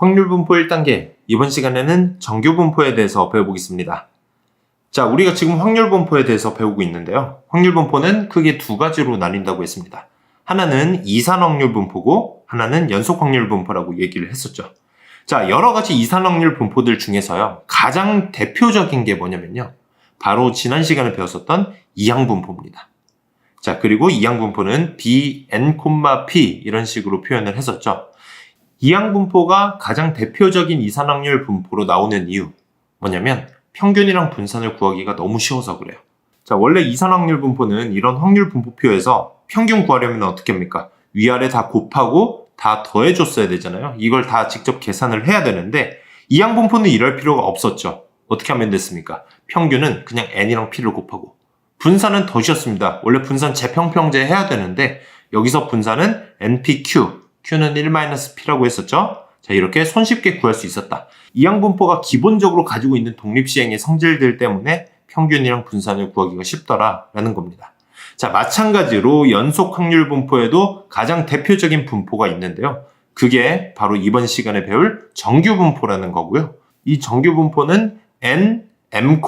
확률 분포 1단계. 이번 시간에는 정규 분포에 대해서 배워보겠습니다. 자, 우리가 지금 확률 분포에 대해서 배우고 있는데요. 확률 분포는 크게 두 가지로 나뉜다고 했습니다. 하나는 이산 확률 분포고 하나는 연속 확률 분포라고 얘기를 했었죠. 자, 여러 가지 이산 확률 분포들 중에서요. 가장 대표적인 게 뭐냐면요. 바로 지난 시간에 배웠었던 이항 분포입니다. 자, 그리고 이항 분포는 b, n, p 이런 식으로 표현을 했었죠. 이항 분포가 가장 대표적인 이산 확률 분포로 나오는 이유 뭐냐면 평균이랑 분산을 구하기가 너무 쉬워서 그래요. 자, 원래 이산 확률 분포는 이런 확률 분포표에서 평균 구하려면 어떻게 합니까? 위아래 다 곱하고 다 더해줬어야 되잖아요. 이걸 다 직접 계산을 해야 되는데 이항 분포는 이럴 필요가 없었죠. 어떻게 하면 됐습니까? 평균은 그냥 n이랑 p를 곱하고 분산은 더 쉬웠습니다. 원래 분산 재평평제 해야 되는데 여기서 분산은 npq, q는 1-p라고 했었죠. 자, 이렇게 손쉽게 구할 수 있었다. 이항 분포가 기본적으로 가지고 있는 독립시행의 성질들 때문에 평균이랑 분산을 구하기가 쉽더라라는 겁니다. 자, 마찬가지로 연속 확률 분포에도 가장 대표적인 분포가 있는데요. 그게 바로 이번 시간에 배울 정규 분포라는 거고요. 이 정규 분포는 n, m,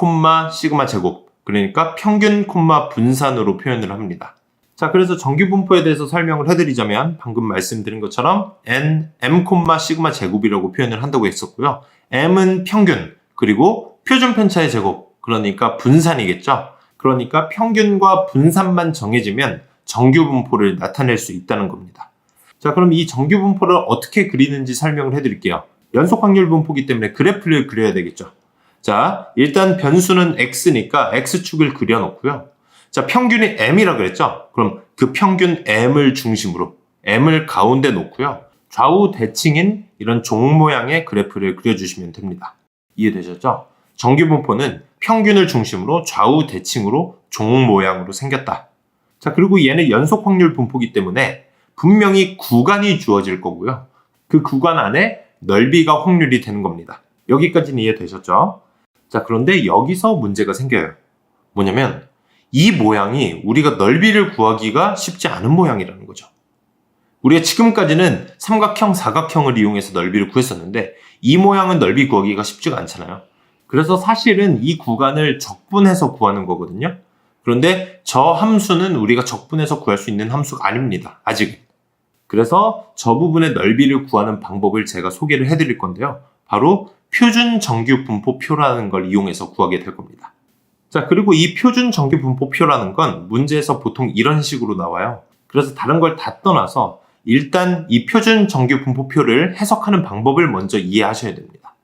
시그마 제곱, 그러니까 평균 콤마 분산으로 표현을 합니다. 자, 그래서 정규 분포에 대해서 설명을 해드리자면 방금 말씀드린 것처럼 n, m, 시그마 제곱이라고 표현을 한다고 했었고요. m은 평균, 그리고 표준 편차의 제곱, 그러니까 분산이겠죠. 그러니까 평균과 분산만 정해지면 정규 분포를 나타낼 수 있다는 겁니다. 자, 그럼 이 정규 분포를 어떻게 그리는지 설명을 해드릴게요. 연속 확률 분포기 때문에 그래프를 그려야 되겠죠. 자, 일단 변수는 x니까 x축을 그려놓고요. 자, 평균이 m이라 그랬죠? 그럼 그 평균 m을 중심으로 m을 가운데 놓고요. 좌우 대칭인 이런 종 모양의 그래프를 그려주시면 됩니다. 이해되셨죠? 정규 분포는 평균을 중심으로 좌우 대칭으로 종 모양으로 생겼다. 자, 그리고 얘는 연속 확률 분포기 때문에 분명히 구간이 주어질 거고요. 그 구간 안에 넓이가 확률이 되는 겁니다. 여기까지는 이해되셨죠? 자, 그런데 여기서 문제가 생겨요. 뭐냐면 이 모양이 우리가 넓이를 구하기가 쉽지 않은 모양이라는 거죠. 우리가 지금까지는 삼각형, 사각형을 이용해서 넓이를 구했었는데 이 모양은 넓이 구하기가 쉽지가 않잖아요. 그래서 사실은 이 구간을 적분해서 구하는 거거든요. 그런데 저 함수는 우리가 적분해서 구할 수 있는 함수가 아닙니다. 아직은. 그래서 저 부분의 넓이를 구하는 방법을 제가 소개를 해드릴 건데요. 바로 표준 정규 분포표라는 걸 이용해서 구하게 될 겁니다. 자, 그리고 이 표준 정규 분포표라는 건 문제에서 보통 이런 식으로 나와요. 그래서 다른 걸 다 떠나서 일단 이 표준 정규 분포표를 해석하는 방법을 먼저 이해하셔야 됩니다.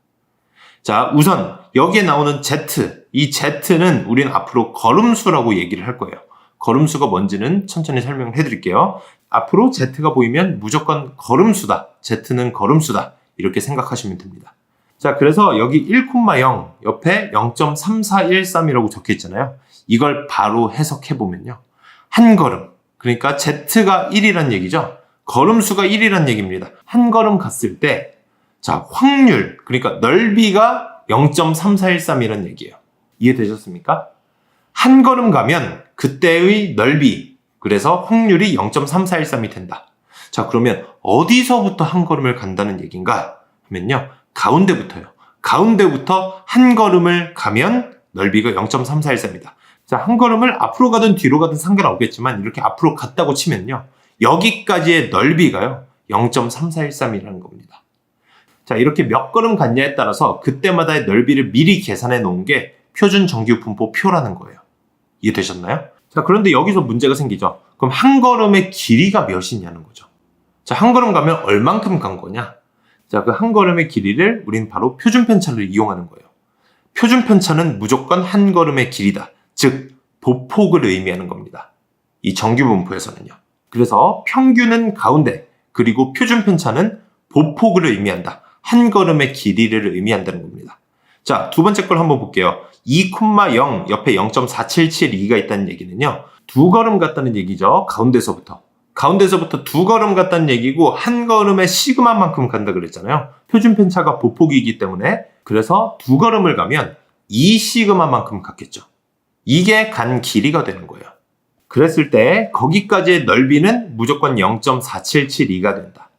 자, 우선 여기에 나오는 Z, 이 Z는 우리는 앞으로 걸음수라고 얘기를 할 거예요. 걸음수가 뭔지는 천천히 설명을 해드릴게요. 앞으로 Z가 보이면 무조건 걸음수다. Z는 걸음수다. 이렇게 생각하시면 됩니다. 자, 그래서 여기 1,0 옆에 0.3413이라고 적혀 있잖아요. 이걸 바로 해석해 보면요. 한 걸음. 그러니까 Z가 1이란 얘기죠. 걸음수가 1이란 얘기입니다. 한 걸음 갔을 때 자, 확률, 그러니까 넓이가 0.3413이라는 얘기예요. 이해되셨습니까? 한 걸음 가면 그때의 넓이, 그래서 확률이 0.3413이 된다. 자, 그러면 어디서부터 한 걸음을 간다는 얘기인가 하면요. 가운데부터요. 가운데부터 한 걸음을 가면 넓이가 0.3413이다. 자, 한 걸음을 앞으로 가든 뒤로 가든 상관없겠지만 이렇게 앞으로 갔다고 치면요. 여기까지의 넓이가요. 0.3413이라는 겁니다. 자, 이렇게 몇 걸음 갔냐에 따라서 그때마다의 넓이를 미리 계산해 놓은 게 표준 정규 분포 표라는 거예요. 이해되셨나요? 자, 그런데 여기서 문제가 생기죠. 그럼 한 걸음의 길이가 몇이냐는 거죠. 자, 한 걸음 가면 얼만큼 간 거냐? 자, 그 한 걸음의 길이를 우린 바로 표준 편차를 이용하는 거예요. 표준 편차는 무조건 한 걸음의 길이다. 즉, 보폭을 의미하는 겁니다. 이 정규 분포에서는요. 그래서 평균은 가운데, 그리고 표준 편차는 보폭을 의미한다. 한 걸음의 길이를 의미한다는 겁니다. 자, 두 번째 걸 한번 볼게요. 2,0 옆에 0.4772가 있다는 얘기는요. 두 걸음 갔다는 얘기죠. 가운데서부터. 가운데서부터 두 걸음 갔다는 얘기고 한 걸음에 시그마만큼 간다 그랬잖아요. 표준 편차가 보폭이기 때문에 그래서 두 걸음을 가면 2 시그마만큼 갔겠죠. 이게 간 길이가 되는 거예요. 그랬을 때 거기까지의 넓이는 무조건 0.4772가 된다.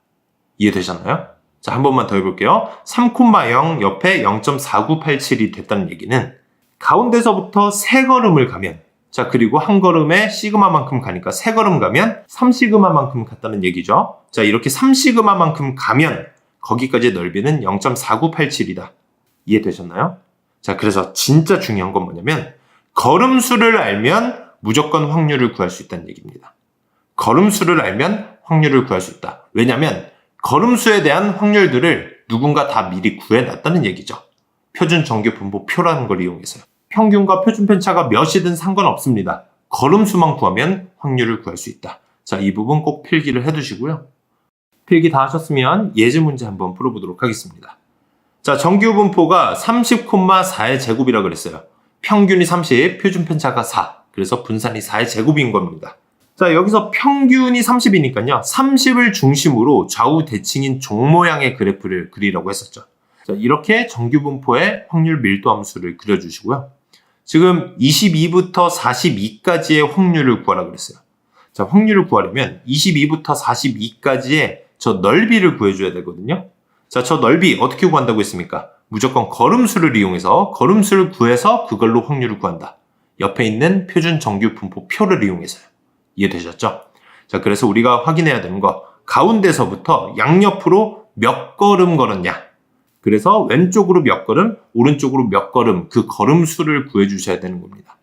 이해되셨나요? 자, 한 번만 더 해볼게요. 3,0 옆에 0.4987이 됐다는 얘기는 가운데서부터 세 걸음을 가면 자, 그리고 한 걸음에 시그마만큼 가니까 세 걸음 가면 3시그마만큼 갔다는 얘기죠. 자, 이렇게 3시그마만큼 가면 거기까지의 넓이는 0.4987이다. 이해되셨나요? 자, 그래서 진짜 중요한 건 뭐냐면 걸음수를 알면 무조건 확률을 구할 수 있다는 얘기입니다. 걸음수를 알면 확률을 구할 수 있다. 왜냐면 걸음수에 대한 확률들을 누군가 다 미리 구해놨다는 얘기죠. 표준 정규 분포표라는 걸 이용해서요. 평균과 표준 편차가 몇이든 상관없습니다. 걸음수만 구하면 확률을 구할 수 있다. 자, 이 부분 꼭 필기를 해두시고요. 필기 다 하셨으면 예제 문제 한번 풀어보도록 하겠습니다. 자, 정규 분포가 30,4의 제곱이라 그랬어요. 평균이 30, 표준 편차가 4. 그래서 분산이 4의 제곱인 겁니다. 자, 여기서 평균이 30이니까요. 30을 중심으로 좌우 대칭인 종 모양의 그래프를 그리라고 했었죠. 자, 이렇게 정규 분포의 확률 밀도 함수를 그려주시고요. 지금 22부터 42까지의 확률을 구하라 그랬어요. 자, 확률을 구하려면 22부터 42까지의 저 넓이를 구해줘야 되거든요. 자, 저 넓이 어떻게 구한다고 했습니까? 무조건 걸음수를 이용해서 걸음수를 구해서 그걸로 확률을 구한다. 옆에 있는 표준 정규 분포 표를 이용해서요. 이해되셨죠? 자, 그래서 우리가 확인해야 되는 거 가운데서부터 양옆으로 몇 걸음 걸었냐? 그래서 왼쪽으로 몇 걸음, 오른쪽으로 몇 걸음 그 걸음 수를 구해 주셔야 되는 겁니다.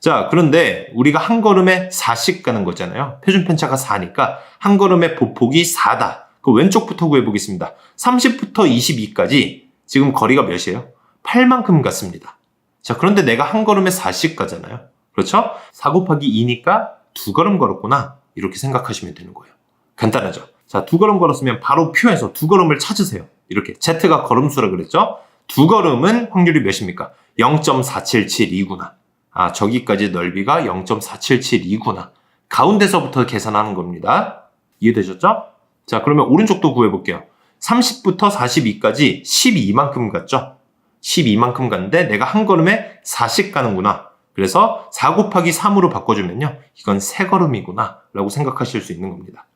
자, 그런데 우리가 한 걸음에 4씩 가는 거잖아요. 표준 편차가 4니까 한 걸음의 보폭이 4다. 그 왼쪽부터 구해 보겠습니다. 30부터 22까지 지금 거리가 몇이에요? 8만큼 갔습니다. 자, 그런데 내가 한 걸음에 4씩 가잖아요. 그렇죠? 4 곱하기 2니까 두 걸음 걸었구나. 이렇게 생각하시면 되는 거예요. 간단하죠? 자, 두 걸음 걸었으면 바로 표에서 두 걸음을 찾으세요. 이렇게 Z가 걸음수라 그랬죠? 두 걸음은 확률이 몇입니까? 0.477이구나. 아, 저기까지 넓이가 0.477이구나. 가운데서부터 계산하는 겁니다. 이해되셨죠? 자, 그러면 오른쪽도 구해볼게요. 30부터 42까지 12만큼 갔죠? 12만큼 갔는데 내가 한 걸음에 4씩 가는구나. 그래서 4 곱하기 3으로 바꿔주면요. 이건 세 걸음이구나. 라고 생각하실 수 있는 겁니다.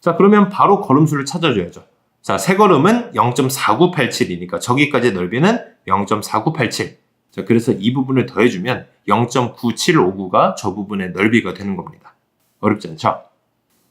자, 그러면 바로 걸음수를 찾아줘야죠. 자, 세 걸음은 0.4987이니까 저기까지 넓이는 0.4987. 자, 그래서 이 부분을 더해주면 0.9759가 저 부분의 넓이가 되는 겁니다. 어렵지 않죠?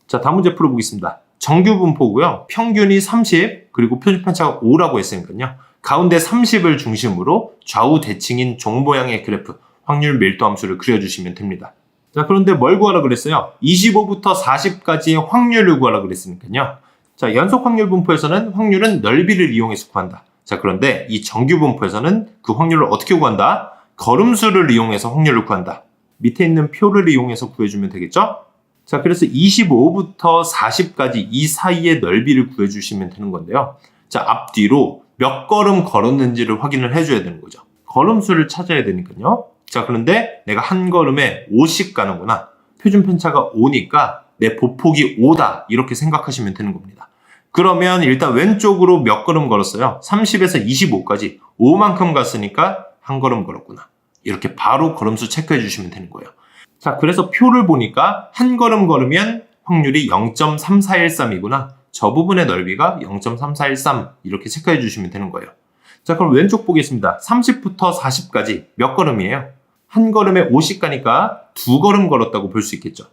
자, 다음 문제 풀어보겠습니다. 정규 분포고요. 평균이 30, 그리고 표준 편차가 5라고 했으니까요. 가운데 30을 중심으로 좌우 대칭인 종 모양의 그래프, 확률 밀도 함수를 그려주시면 됩니다. 자, 그런데 뭘 구하라 그랬어요? 25부터 40까지의 확률을 구하라 그랬으니까요. 자, 연속 확률 분포에서는 확률은 넓이를 이용해서 구한다. 자, 그런데 이 정규 분포에서는 그 확률을 어떻게 구한다? 걸음수를 이용해서 확률을 구한다. 밑에 있는 표를 이용해서 구해주면 되겠죠? 자, 그래서 25부터 40까지 이 사이의 넓이를 구해주시면 되는 건데요. 자, 앞뒤로 몇 걸음 걸었는지를 확인을 해줘야 되는 거죠. 걸음수를 찾아야 되니까요. 자, 그런데 내가 한 걸음에 5씩 가는구나. 표준 편차가 5니까 내 보폭이 5다. 이렇게 생각하시면 되는 겁니다. 그러면 일단 왼쪽으로 몇 걸음 걸었어요? 30에서 25까지 5만큼 갔으니까 한 걸음 걸었구나. 이렇게 바로 걸음수 체크해 주시면 되는 거예요. 자, 그래서 표를 보니까 한 걸음 걸으면 확률이 0.3413이구나. 저 부분의 넓이가 0.3413 이렇게 체크해 주시면 되는 거예요. 자, 그럼 왼쪽 보겠습니다. 30부터 40까지 몇 걸음이에요? 한 걸음에 50 가니까 두 걸음 걸었다고 볼 수 있겠죠.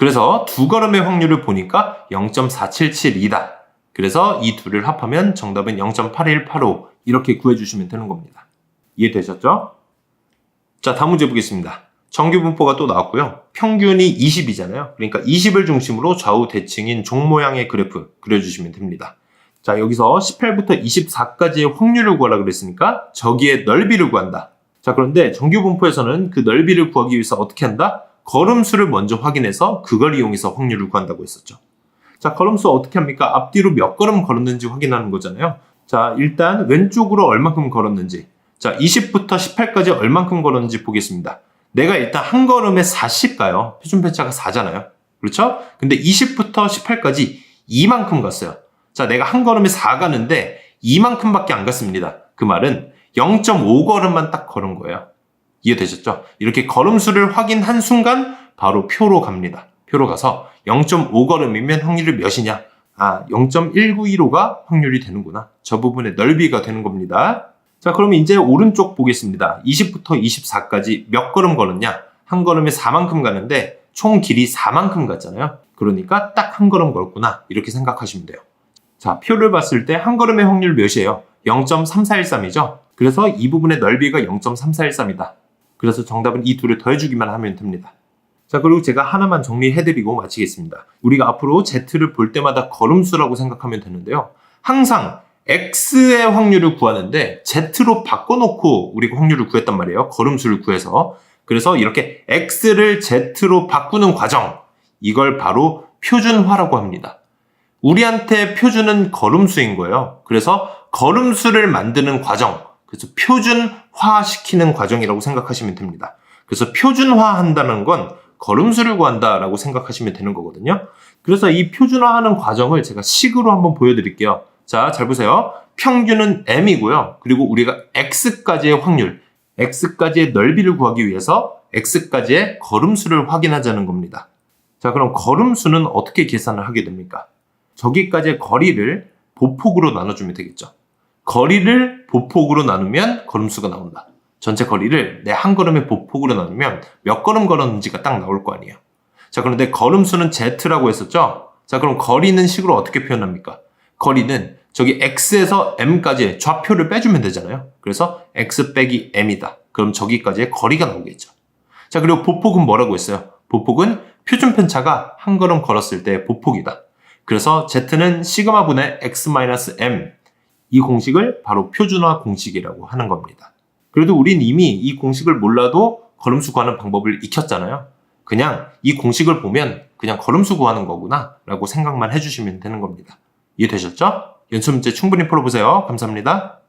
그래서 두 걸음의 확률을 보니까 0.4772다. 그래서 이 둘을 합하면 정답은 0.8185 이렇게 구해주시면 되는 겁니다. 이해되셨죠? 자, 다음 문제 보겠습니다. 정규 분포가 또 나왔고요. 평균이 20이잖아요. 그러니까 20을 중심으로 좌우 대칭인 종 모양의 그래프 그려주시면 됩니다. 자, 여기서 18부터 24까지의 확률을 구하라 그랬으니까 저기의 넓이를 구한다. 자, 그런데 정규 분포에서는 그 넓이를 구하기 위해서 어떻게 한다? 걸음수를 먼저 확인해서 그걸 이용해서 확률을 구한다고 했었죠. 자, 걸음수 어떻게 합니까? 앞뒤로 몇 걸음 걸었는지 확인하는 거잖아요. 자, 일단 왼쪽으로 얼만큼 걸었는지. 자, 20부터 18까지 얼만큼 걸었는지 보겠습니다. 내가 일단 한 걸음에 4씩 가요. 표준 편차가 4잖아요. 그렇죠? 근데 20부터 18까지 이만큼 갔어요. 자, 내가 한 걸음에 4 가는데 이만큼밖에 안 갔습니다. 그 말은 0.5걸음만 딱 걸은 거예요. 이해되셨죠? 이렇게 걸음수를 확인한 순간 바로 표로 갑니다. 표로 가서 0.5걸음이면 확률이 몇이냐? 아, 0.1915가 확률이 되는구나. 저 부분의 넓이가 되는 겁니다. 자, 그럼 이제 오른쪽 보겠습니다. 20부터 24까지 몇 걸음 걸었냐? 한 걸음에 4만큼 가는데 총 길이 4만큼 갔잖아요. 그러니까 딱 한 걸음 걸었구나. 이렇게 생각하시면 돼요. 자, 표를 봤을 때 한 걸음의 확률 몇이에요? 0.3413이죠? 그래서 이 부분의 넓이가 0.3413이다. 그래서 정답은 이 둘을 더해주기만 하면 됩니다. 자, 그리고 제가 하나만 정리해드리고 마치겠습니다. 우리가 앞으로 Z를 볼 때마다 걸음수라고 생각하면 되는데요. 항상 X의 확률을 구하는데 Z로 바꿔놓고 우리가 확률을 구했단 말이에요. 걸음수를 구해서. 그래서 이렇게 X를 Z로 바꾸는 과정, 이걸 바로 표준화라고 합니다. 우리한테 표준은 걸음수인 거예요. 그래서 걸음수를 만드는 과정, 그래서 표준화 시키는 과정이라고 생각하시면 됩니다. 그래서 표준화 한다는 건 걸음수를 구한다라고 생각하시면 되는 거거든요. 그래서 이 표준화하는 과정을 제가 식으로 한번 보여드릴게요. 자, 잘 보세요. 평균은 m이고요. 그리고 우리가 x까지의 확률, x까지의 넓이를 구하기 위해서 x까지의 걸음수를 확인하자는 겁니다. 자, 그럼 걸음수는 어떻게 계산을 하게 됩니까? 저기까지의 거리를 보폭으로 나눠주면 되겠죠. 거리를 보폭으로 나누면 걸음수가 나온다. 전체 거리를 내 한 걸음의 보폭으로 나누면 몇 걸음 걸었는지가 딱 나올 거 아니에요. 자, 그런데 걸음수는 z라고 했었죠? 자, 그럼 거리는 식으로 어떻게 표현합니까? 거리는 저기 x에서 m까지 좌표를 빼주면 되잖아요. 그래서 x 빼기 m이다. 그럼 저기까지의 거리가 나오겠죠. 자, 그리고 보폭은 뭐라고 했어요? 보폭은 표준 편차가 한 걸음 걸었을 때 보폭이다. 그래서 z는 시그마 분의 x-m 이 공식을 바로 표준화 공식이라고 하는 겁니다. 그래도 우린 이미 이 공식을 몰라도 걸음수 구하는 방법을 익혔잖아요. 그냥 이 공식을 보면 그냥 걸음수 구하는 거구나 라고 생각만 해주시면 되는 겁니다. 이해되셨죠? 연습 문제 충분히 풀어보세요. 감사합니다.